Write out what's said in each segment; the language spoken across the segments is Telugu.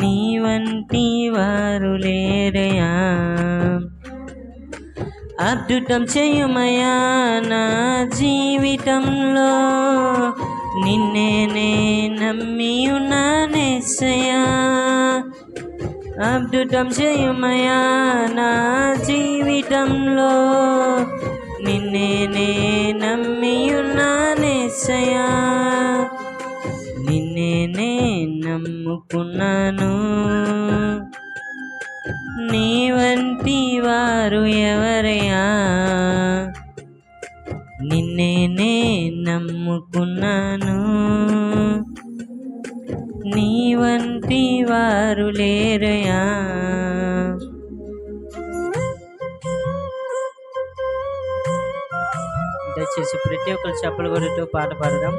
నీ వంటి వారు లేరయా? అద్భుతం చేయమయా నా జీవితంలో? నిన్నే నే నమ్మి ఉన్నానేసయా అద్భుతం చేయమయా నా జీవితంలో? నిన్నే నే నమ్మి ఉన్నానేసయా నమ్ముకున్నాను. నీ వంటి వారు ఎవరయ్యా? నిన్నేనే నమ్ముకున్నాను. నీ వంటి వారు లేరయా దయచేసి ప్రతి ఒక్కరు చెప్పలు కొడుతూ పాట పాడదాం.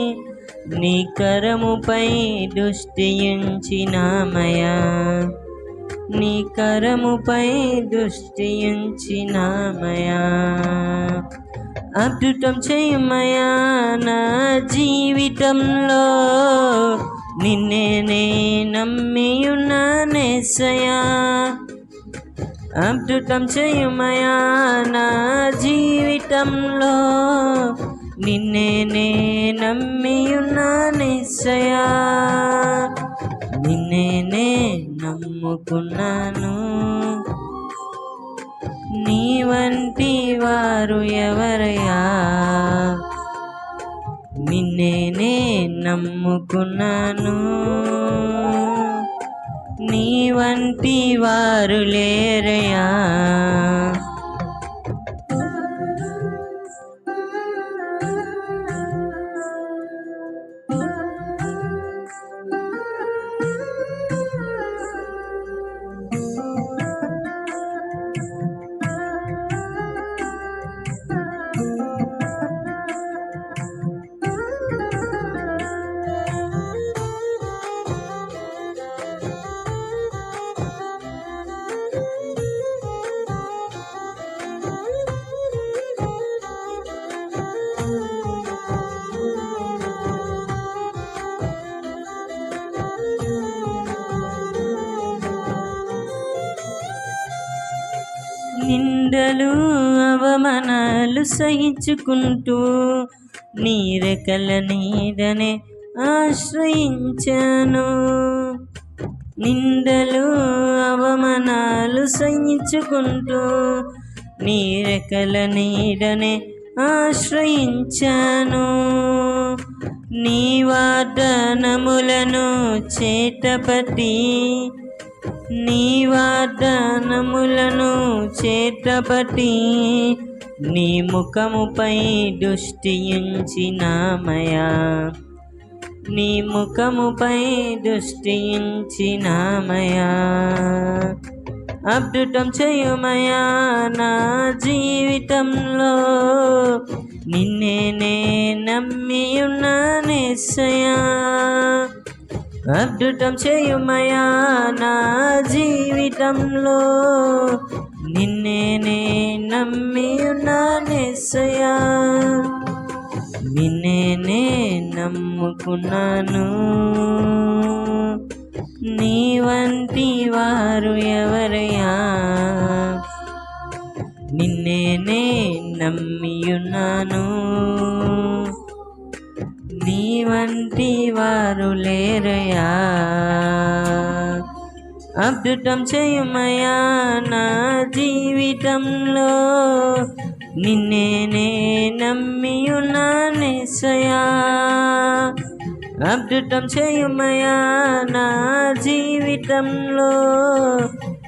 నీ కరముపై దృష్టించినామయా నీ కరముపై దృష్టించినామయా అద్భుతం చేయమయా నా జీవితంలో. నిన్నే నే ఉన్నానేసయా అద్భుతం చేయమయా నా జీవితంలో. నిన్నేనే నమ్మి ఉన్నానేసయా నిన్నేనే నమ్ముకున్నాను. నీ వంటి వారు ఎవరయ్యా? నిన్నేనే నమ్ముకున్నాను. నీ వంటి వారు లేరయా నిందలు అవమానాలు సహించుకుంటూ నీరకల నీడనే ఆశ్రయించాను. నిందలు అవమానాలు సహించుకుంటూ నీరకల నీడనే ఆశ్రయించాను. నీ వాదనములను చేతపట్టి నీ వాగ్దానములను చేతపటి నీ ముఖముపై దృష్టించినామయా నీ ముఖముపై దృష్టించినామయా అద్భుతం చేయుమయా నా జీవితంలో. నిన్నే నే నమ్మి ఉన్నానేసయా అద్భుతం చేయుమయా నా జీవితంలో? నిన్నే నే నమ్మి ఉన్నానేసయా నిన్నే నే నమ్ముకున్నాను. నీ వంటి వారు ఎవరయ్యా? నిన్నే నే నమ్మియున్నాను వారు లేరయా? అద్భుతం చేయమయా నా జీవితంలో? నిన్నే నే నమ్మియున్నానేసయా అద్భుతం చేయమయా నా జీవితంలో?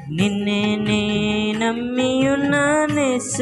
నిన్నే నే నమ్మియున్నానేస